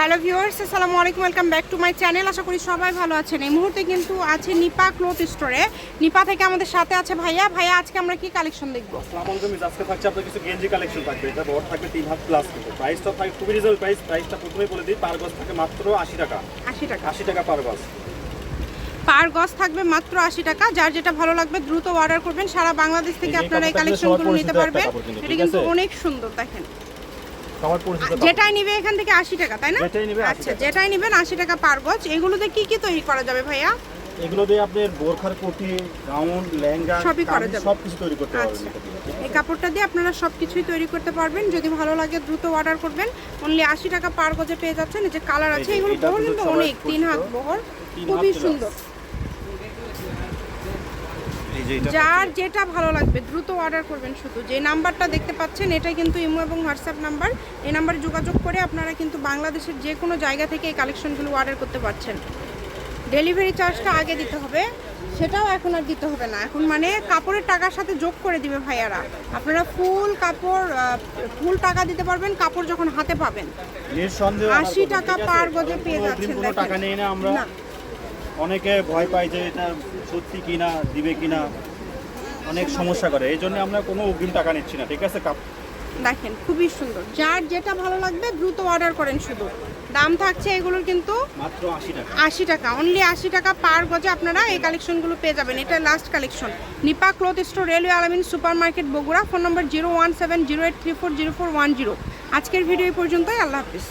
Hello viewers আসসালামু আলাইকুম welcome back to my channel আশা করি সবাই ভালো আছেন। এই মুহূর্তে কিন্তু আছে নিপা ক্লথ স্টোরে নিপা থেকে আমাদের সাথে আছে ভাইয়া। ভাইয়া আজকে আমরা কি কালেকশন দেখব? আসসালামু আলাইকুম আজকে থাকছে আপনার কিছু গেঞ্জি কালেকশন থাকবে। এটা বড় থাকবে তিন হাত প্লাস কিন্তু। প্রাইসটা থাকবে খুবই রিজনেবল প্রাইস প্রাইসটা প্রথমেই বলে দিই পার গজ থাকে মাত্র আশি টাকা। আশি টাকা। আশি টাকা পার গজ। পার গজ থাকবে মাত্র আশি টাকা। যার যেটা ভালো লাগবে দ্রুত অর্ডার করবেন। সারা বাংলাদেশ থেকে আপনারা এই কালেকশনগুলো নিতে পারবেন। এটা কিন্তু অনেক সুন্দর দেখেন। আমার পরিচিত যেটাই নিবে এখান থেকে আশি টাকা তাই না? যেটাই নিবে আচ্ছা যেটাই নিবেন আশি টাকা পার গজ। এগুলোতে কি কি তৈরি করা যাবে ভাইয়া? এগুলো দিয়ে আপনার বোরখার কোটি গাউন লেহেঙ্গা সবই করা যাবে। সব কিছু তৈরি করতে পারবেন আচ্ছা? এই কাপড়টা দিয়ে আপনারা সব কিছুই তৈরি করতে পারবেন। যদি ভালো লাগে দ্রুত অর্ডার করবেন। অনলি আশি টাকা পার গজে পেয়ে যাচ্ছেন। এই যে কালার আছে এগুলো বহর কিন্তু অনেক তিন হাত। বহর। খুবই সুন্দর। যার যেটা ভালো লাগবে দ্রুত অর্ডার করবেন শুধু। যে নাম্বারটা দেখতে পাচ্ছেন এটা কিন্তু ইমো এবং হোয়াটসঅ্যাপ নাম্বার এই নাম্বারে যোগাযোগ করে আপনারা কিন্তু বাংলাদেশের যে কোনো জায়গা থেকে এই কালেকশনগুলো অর্ডার করতে পারছেন। ডেলিভারি চার্জটা আগে দিতে হবে সেটাও এখন আর দিতে হবে না। এখন মানে কাপড়ের টাকার সাথে যোগ করে দিবে ভাইয়ারা। আপনারা ফুল কাপড় ফুল টাকা দিতে পারবেন কাপড় যখন হাতে পাবেন। নিঃসন্দেহে আমার 80 বলব, টাকা পার গজে পেয়ে যাচ্ছেন, টাকা নেই না আমরা। অনেকে ভয় পায় যে এটা সত্যি কিনা দিবে কিনা অনেক সমস্যা করে। এই জন্য আমরা কোনো অগ্রিম টাকা নিচ্ছি না ঠিক আছে কাপ? দেখেন খুবই সুন্দর। যার যেটা ভালো লাগবে দ্রুত অর্ডার করেন শুধু। দাম থাকছে এগুলোর কিন্তু মাত্র আশি টাকা। আশি টাকা। অনলি আশি টাকা পার গজে আপনারা এই কালেকশনগুলো পেয়ে যাবেন। এটা last collection Nipa cloth store railway Alamin super market Bogura. Phone number zero one seven zero eight three four zero four one zero. আজকের ভিডিও এই পর্যন্তই। আল্লাহ হাফিজ।